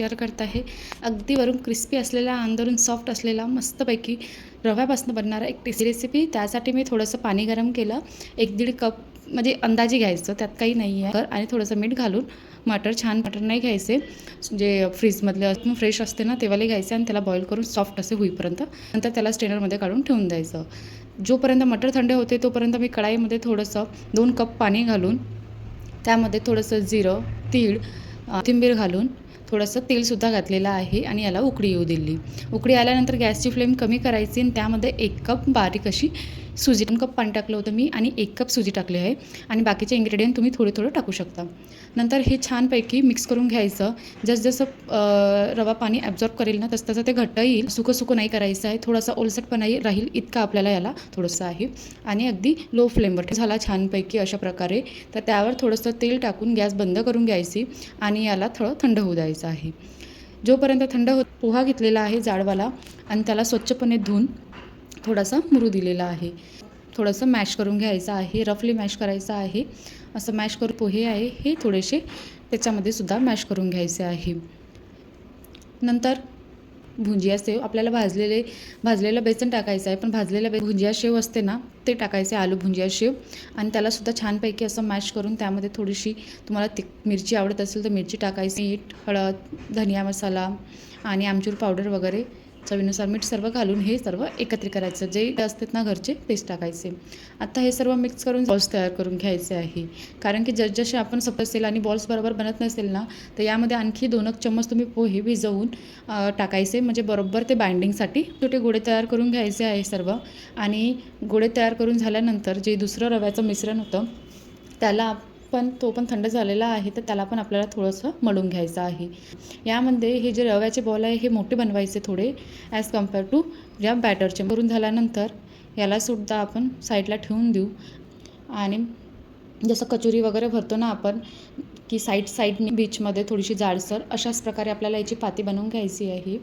Share करत आहे. अगदी वरून क्रिस्पी असलेला अंदरून सॉफ्ट असलेला मस्तपैकी रव्यापासून बनणारा एक टेस्टी रेसिपी त्यासाठी मी थोडंसं पाणी गरम केलं. एक दीड कप म्हणजे अंदाजे घ्यायचं त्यात काही नाही आहे. आणि थोडंसं मीठ घालून मटर छान मटर नाही घ्यायचे. जे फ्रीजमधले फ्रेश असते ना तेवाले घ्यायचे आणि त्याला बॉईल करून सॉफ्ट असे होईपर्यंत. नंतर त्याला स्टेनरमध्ये काढून ठेवून द्यायचं. जोपर्यंत मटर थंड होते तोपर्यंत मी कढाईमध्ये थोडंसं दोन कप पाणी घालून त्यामध्ये थोडंसं जिरं तीळ कोथिंबीर घालून थोडंसं तेलसुद्धा घातलेलं आहे आणि याला उकळी येऊ दिली. उकळी आल्यानंतर गॅसची फ्लेम कमी करायची आणि त्यामध्ये एक कप बारीक अशी सुजी दोन कप पाणी टाकलं होतं मी आणि एक कप सुजी टाकली आहे आणि बाकीचे इन्ग्रेडियंट तुम्ही थोडे थोडं टाकू शकता. नंतर हे छानपैकी मिक्स करून घ्यायचं. जसजसं रवा पाणी ॲब्झॉर्ब करेल ना तसं तसं ते घट्ट येईल. सुकं सुकं नाही करायचं आहे. थोडासा ओलसटपणाही राहील इतका आपल्याला याला थोडंसं आहे. आणि अगदी लो फ्लेमवर झाला छानपैकी अशा प्रकारे. तर त्यावर थोडंसं तेल टाकून गॅस बंद करून घ्यायची आणि याला थोडं थंड होऊ द्यायचं. आहे. जोपर्यंत थंड होत पोहा घेतलेला आहे जाडवाला आणि त्याला स्वच्छपणे धुवून थोडासा मुरू दिलेला आहे. थोडंसं मॅश करून घ्यायचं आहे रफली मॅश करायचं आहे. असं मॅश करून पोहे आहे हे थोडेसे त्याच्यामध्ये सुद्धा मॅश करून घ्यायचे आहे. नंतर भुंजिया सेव आपल्याला भाजलेले भाजलेलं बेसन टाकायचं आहे पण भाजलेलं बे भुंजिया शेव असते ना ते टाकायचे आलू भुंजिया शेव. आणि त्यालासुद्धा छानपैकी असं मॅश करून त्यामध्ये थोडीशी तुम्हाला तिक मिरची आवडत असेल तर मिरची टाकायची मीठ हळद धनिया मसाला आणि आमचूर पावडर वगैरे चवीनुसार मीठ सर्व घालून हे सर्व एकत्र करायचं. जे असतात ना घरचे तेच टाकायचे. आता हे सर्व मिक्स करून बॉल्स तयार करून घ्यायचे आहे. कारण की जसजसे आपण सपसेल आणि बॉल्स बरोबर बनत नसेल ना तर यामध्ये आणखी दोनक चम्मच तुम्ही पोहे भिजवून टाकायचे. म्हणजे बरोबर ते बाइंडिंगसाठी छोटे गोळे तयार करून घ्यायचे आहे सर्व. आणि गोळे तयार करून झाल्यानंतर जे दुसरं रव्याचं मिश्रण होतं त्याला पण तो पण थंड झालेला आहे तर त्याला पण आपल्याला थोडंसं मळून घ्यायचं आहे. यामध्ये हे जे रव्याचे बॉल आहे हे मोठे बनवायचे थोडे ॲज कंपेअर टू या बॅटरचे करून झाल्यानंतर याला सुद्धा आपण साईडला ठेवून देऊ. आणि जसं कचोरी वगैरे भरतो ना आपण की साईड साईडनी बीचमध्ये थोडीशी जाडसर अशाच प्रकारे आपल्याला याची पाती बनवून घ्यायची आहे.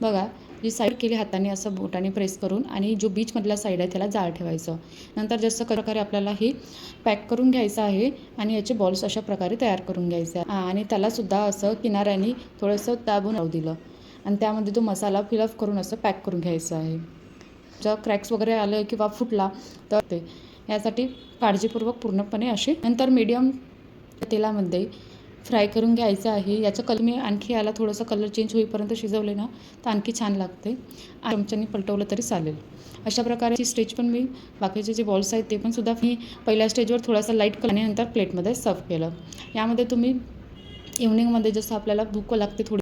बघा जी साईड केली हाताने असं बोटाने प्रेस करून आणि जो बीचमधला साईड आहे त्याला जाळ ठेवायचं. नंतर जसं प्रकारे आपल्याला हे पॅक करून घ्यायचं आहे आणि याचे बॉल्स अशा प्रकारे तयार करून घ्यायचे आणि त्यालासुद्धा असं किनाऱ्याने थोडंसं दाबून राहू दिलं. आणि त्यामध्ये तो मसाला फिलअप करून असं पॅक करून घ्यायचं आहे. जर क्रॅक्स वगैरे आलं किंवा फुटला तर ते. यासाठी काळजीपूर्वक पूर्णपणे असे. नंतर मीडियम तेलामध्ये फ्राय करून घ्यायचं आहे. याचं कलर मी आणखी याला थोडंसं कलर चेंज होईपर्यंत शिजवले ना तर आणखी छान लागते. चमच्याने पलटवलं तरी चालेल. अशा प्रकारची स्टेज पण मी बाकीचे जे बॉल्स आहेत ते पण सुद्धा मी पहिल्या स्टेजवर थोडासा लाइट कलर आणि नंतर प्लेटमध्ये सर्व केलं. यामध्ये तुम्ही इव्हनिंगमध्ये जसं आपल्याला भूक लागते थोडी